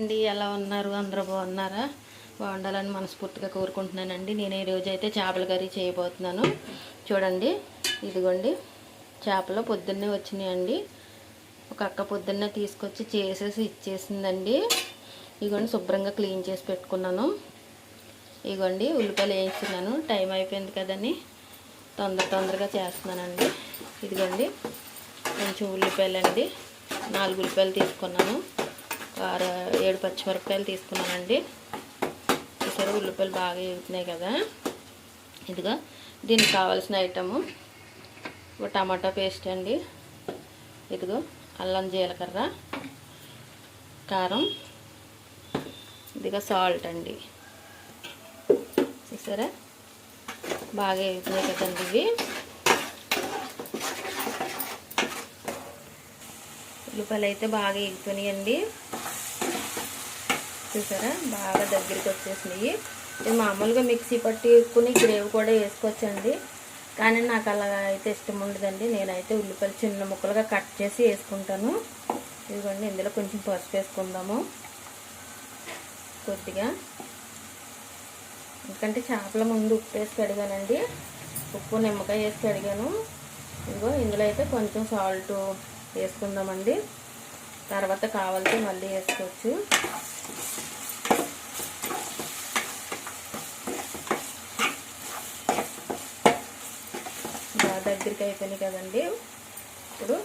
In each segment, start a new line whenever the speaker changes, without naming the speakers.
అండి ఎలా ఉన్నారు? అందరూ బాగున్నారా? బాగుండాలని మనస్ఫూర్తిగా కోరుకుంటున్నానండి. నేను ఈరోజు అయితే చేపల కర్రీ చేయబోతున్నాను. చూడండి ఇదిగోండి చేపలు పొద్దున్నే వచ్చినాయండి. ఒక అక్క పొద్దున్నే తీసుకొచ్చి చేసేసి ఇచ్చేసిందండి. ఇదిగోండి శుభ్రంగా క్లీన్ చేసి పెట్టుకున్నాను. ఇదిగోండి ఉల్లిపాయలు వేయించున్నాను. టైం అయిపోయింది కదని తొందర తొందరగా చేస్తున్నానండి. ఇదిగోండి కొంచెం ఉల్లిపాయలు అండి నాలుగు ఉల్లిపాయలు తీసుకున్నాను. ఆరు ఏడు పచ్చిమిరపకాయలు తీసుకున్నానండి. చూసారు ఉల్లిపాయలు బాగా ఎగుతున్నాయి కదా. ఇదిగా దీనికి కావాల్సిన ఐటము ఒక టమాటా పేస్ట్ అండి. ఇదిగో అల్లం జీలకర్ర కారం ఇదిగా సాల్ట్ అండి. చూసారా? బాగా ఎగుతున్నాయి కదండి ఇవి. ఉల్లిపాయలు అయితే బాగా ఎగిపోయినాయండి చూసారా? బాగా దగ్గరికి వచ్చేసినాయి. మామూలుగా మిక్సీ పట్టి వేసుకుని గ్రేవీ కూడా వేసుకోవచ్చండి. కానీ నాకు అలా అయితే ఇష్టం ఉండదండి. నేనైతే ఉల్లిపాయలు చిన్న ముక్కలుగా కట్ చేసి వేసుకుంటాను. ఇదిగోండి ఇందులో కొంచెం పసుపు వేసుకుందాము. కొద్దిగా. ఎందుకంటే చేపల ముందు ఉప్పు వేసి కడిగానండి. ఉప్పు నిమ్మకాయ వేసి కడిగాను. ఇదిగో ఇందులో అయితే కొంచెం సాల్ట్ వేసుకుందామండి. తర్వాత కావాల్సి మళ్ళీ వేసుకోవచ్చు. బాగా దగ్గరికి అయిపోయినాయి కదండి. ఇప్పుడు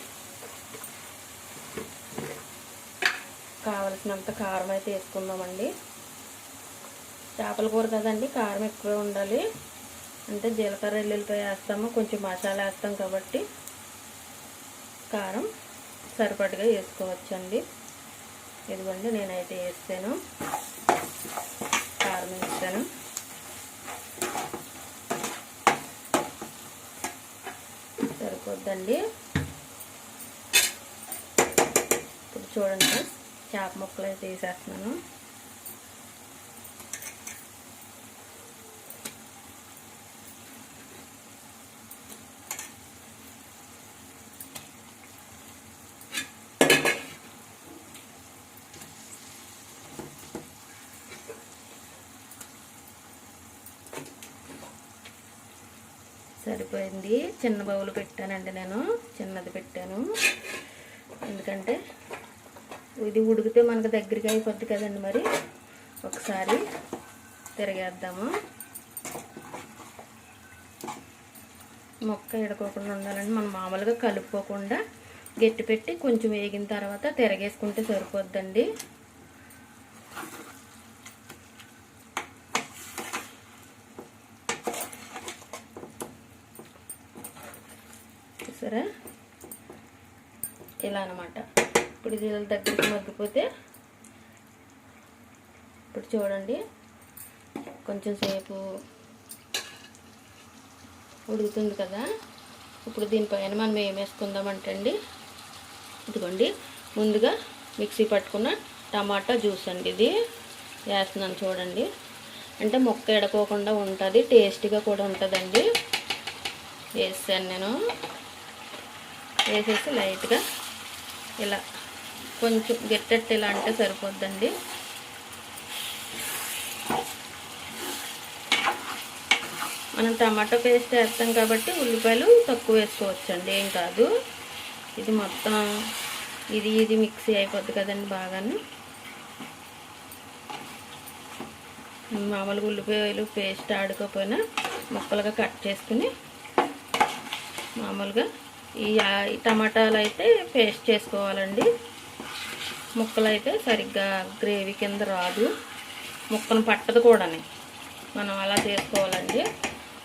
కావలసినంత కారం అయితే వేసుకుందామండి. చేపల కూర కదండి కారం ఎక్కువ ఉండాలి. అంటే జీలకర్ర ఎల్లుల్లిపాయ వేస్తాము కొంచెం మసాలా వేస్తాం కాబట్టి కారం. సరిపడగా వేసుకోవచ్చండి. ఇదిగోండి నేనైతే వేస్తాను. కారం వేస్తాను. సరిపోద్దండి. ఇప్పుడు చూడండి చేప ముక్కలు అయితే వేసేస్తున్నాను. సరిపోయింది. చిన్న బౌలు పెట్టానండి నేను. చిన్నది పెట్టాను. ఎందుకంటే ఇది ఉడికితే మనకు దగ్గరికి అయిపోద్ది కదండి మరి. ఒకసారి తిరిగేద్దాము. మొక్క ఎడకోకుండా ఉండాలండి. మనం మామూలుగా కలుపుకోకుండా గట్టి పెట్టి కొంచెం వేగిన తర్వాత తిరగేసుకుంటే సరిపోద్దండి చూసారా ఇలా అనమాట ఇప్పుడు ఇది దగ్గరికి మగ్గిపోతే ఇప్పుడు చూడండి. కొంచెం సేపు ఉడుకుతుంది కదా. ఇప్పుడు దీనిపైన మనం ఏం వేసుకుందామంటండి ఇదిగోండి. ముందుగా మిక్సీ పట్టుకున్న టమాటా జ్యూస్ అండి ఇది. వేస్తున్నాను చూడండి. అంటే మొక్క ఎడకోకుండా ఉంటుంది టేస్ట్గా కూడా ఉంటుందండి. వేసాను నేను. వేసేసి లైట్గా ఇలా కొంచెం గట్టెట్టు ఇలా అంటే సరిపోద్దండి. మనం టమాటో పేస్ట్ వేస్తాం కాబట్టి ఉల్లిపాయలు తక్కువ వేసుకోవచ్చండి ఏం కాదు. ఇది మొత్తం ఇది ఇది మిక్సీ అయిపోద్ది కదండి బాగాను. మామూలుగా ఉల్లిపాయలు పేస్ట్ ఆడుకోకపోయినా ముక్కలుగా కట్ చేసుకుని మామూలుగా ఈ ఈ టమాటాలు అయితే పేస్ట్ చేసుకోవాలండి. ముక్కలు అయితే సరిగ్గా గ్రేవీ కింద రాదు. ముక్కను పట్టదు కూడాని. మనం అలా చేసుకోవాలండి.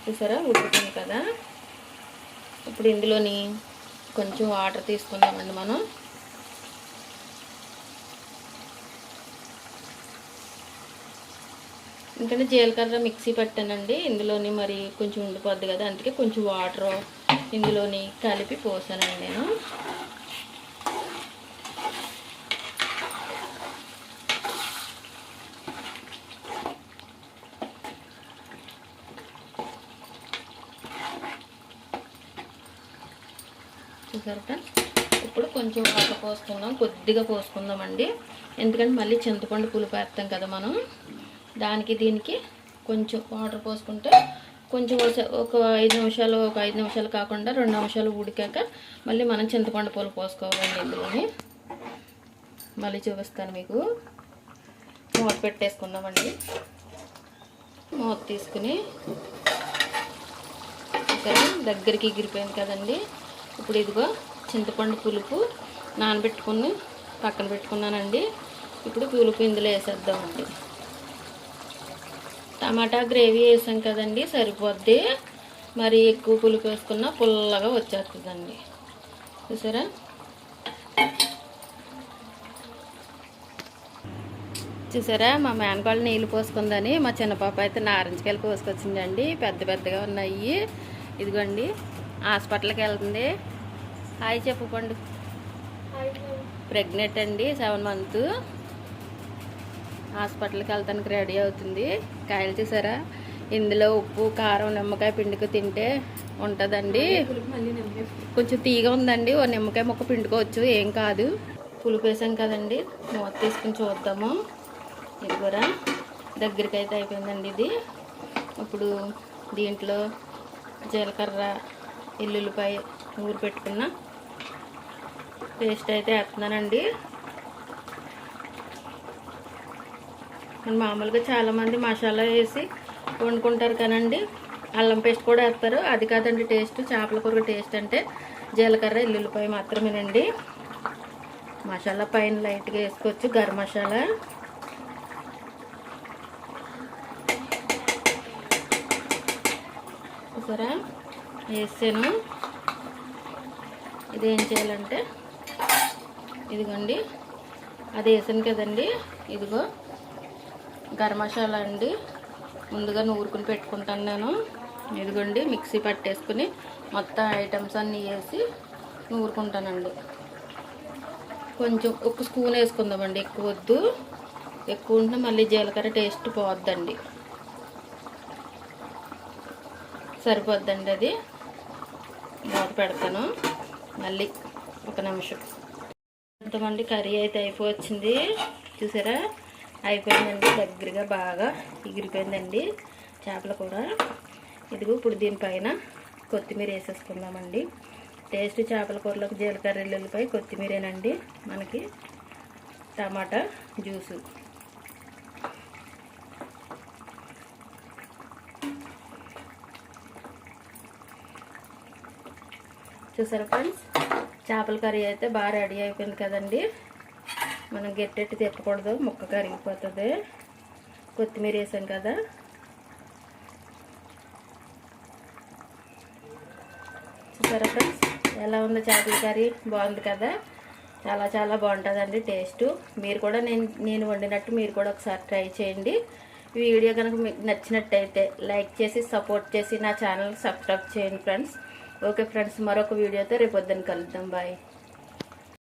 చూసారా? ఉడుకుతుంది కదా. ఇప్పుడు ఇందులోని కొంచెం వాటర్ తీసుకుందామండి మనం. ఎందుకంటే జీలకర్ర మిక్సీ పెట్టానండి. ఇందులోని మరి కొంచెం ఉండిపోద్ది కదా. అందుకే కొంచెం వాటర్ ఇందులోని కలిపి పోసానండి నేను. ఇప్పుడు కొంచెం వాటర్ పోసుకుందాం కొద్దిగా పోసుకుందామండి. ఎందుకంటే మళ్ళీ చింతపండు పులుపు వేస్తాం కదా మనం. దానికి దీనికి కొంచెం వాటర్ పోసుకుంటే కొంచెం ఒక- ఐదు నిమిషాలు ఒక ఐదు నిమిషాలు కాకుండా రెండు నిమిషాలు ఉడికాక మళ్ళీ మనం చింతపండు పూలు పోసుకోవాలండి ఇందులోని. మళ్ళీ చూపిస్తాను మీకు. మూత పెట్టేసుకుందామండి. మూత తీసుకుని ఇక్కడ దగ్గరికి ఎగిరిపోయింది కదండి. ఇప్పుడు ఇదిగో చింతపండు పులుపు నానబెట్టుకుని పక్కన పెట్టుకున్నానండి. ఇప్పుడు పులుపు ఇందులో వేసేద్దామండి. టమాటా గ్రేవీ వేసాం కదండి సరిపోద్ది. మరి ఎక్కువ పులుపు వేసుకున్నా పుల్లగా వచ్చేస్తుందండి. చూసారా? చూసారా? మా మేనకాళ్ళు నీళ్ళు పోసుకుందని మా చిన్న పాప అయితే నారింజకాయలు పోసుకొచ్చిందండి. పెద్ద పెద్దగా ఉన్నాయి. ఇదిగోండి హాస్పిటల్కి వెళ్తుంది. హాయ్ చెప్పు పండు. ప్రెగ్నెంట్ అండి సెవెన్ మంత్. హాస్పిటల్కి వెళ్తానికి రెడీ అవుతుంది. కాయలు చూసారా? ఇందులో ఉప్పు కారం నిమ్మకాయ పిండుకు తింటే ఉంటుందండి. కొంచెం తీగ ఉందండి. ఓ నిమ్మకాయ ముక్క పిండుకోవచ్చు. ఏం కాదు. పులుపు వేసాం కదండి. మూత తీసుకుని చూద్దాము. ఇది కూడా దగ్గరికి అయితే అయిపోయిందండి ఇది. ఇప్పుడు దీంట్లో జీలకర్ర ఎల్లుల్లిపాయ ఊరు పెట్టుకున్న పేస్ట్ అయితే వేస్తున్నానండి. మన మామూలుగా చాలామంది మసాలా వేసి వండుకుంటారు కానండి అల్లం పేస్ట్ కూడా వేస్తారు. అది కాదండి టేస్ట్. చేపల కూర టేస్ట్ అంటే జీలకర్ర ఎల్లుల్లిపాయ మాత్రమేనండి. మసాలా పైన లైట్గా వేసుకోవచ్చు గరం మసాలా. చూసారా? వేసాను. ఇది ఏం చేయాలంటే ఇదిగోండి. అది వేసాను కదండి. ఇదిగో గరం మసాలా అండి. ముందుగా నూరుకుని పెట్టుకుంటాను నేను. ఇదిగోండి మిక్సీ పట్టేసుకుని మొత్తం ఐటమ్స్ అన్నీ వేసి నూరుకుంటానండి. కొంచెం ఒక స్పూన్ వేసుకుందామండి ఎక్కువ వద్దు. ఎక్కువ ఉంటే మళ్ళీ జీలకర్ర టేస్ట్ పోద్దండి. సరిపోద్దండి అది. మూత పెడతాను. మళ్ళీ ఒక నిమిషం. ఎంతమంది కర్రీ అయితే అయిపోవచ్చింది? చూసారా? అయిపోయిందండి దగ్గరగా బాగా ఎగిరిపోయిందండి చేపల కూర. ఇదిగో ఇప్పుడు దీనిపైన కొత్తిమీర వేసేసుకుందామండి. టేస్ట్ చేపల కూరలోకి జీలకర్ర ఎల్లుల్లిపై కొత్తిమీరేనండి. మనకి టమాటా జ్యూసు. చూసారా ఫ్రెండ్స్? చేపల కర్రీ అయితే బాగా రెడీ అయిపోయింది కదండి. మనం గట్టెట్టి తిప్పకూడదు ముక్క కరిగిపోతుంది. కొత్తిమీర వేసాం కదా. చూసారా ఫ్రెండ్స్? ఎలా ఉంది చేపల కర్రీ? బాగుంది కదా? చాలా చాలా బాగుంటుందండి టేస్ట్. మీరు కూడా నేను నేను వండినట్టు మీరు కూడా ఒకసారి ట్రై చేయండి. ఈ వీడియో కనుక మీకు నచ్చినట్టయితే లైక్ చేసి సపోర్ట్ చేసి నా ఛానల్ సబ్స్క్రైబ్ చేయండి ఫ్రెండ్స్. ఓకే ఫ్రెండ్స్ మరొక వీడియోతో రేపు పొద్దున్న కలుద్దాం. బాయ్.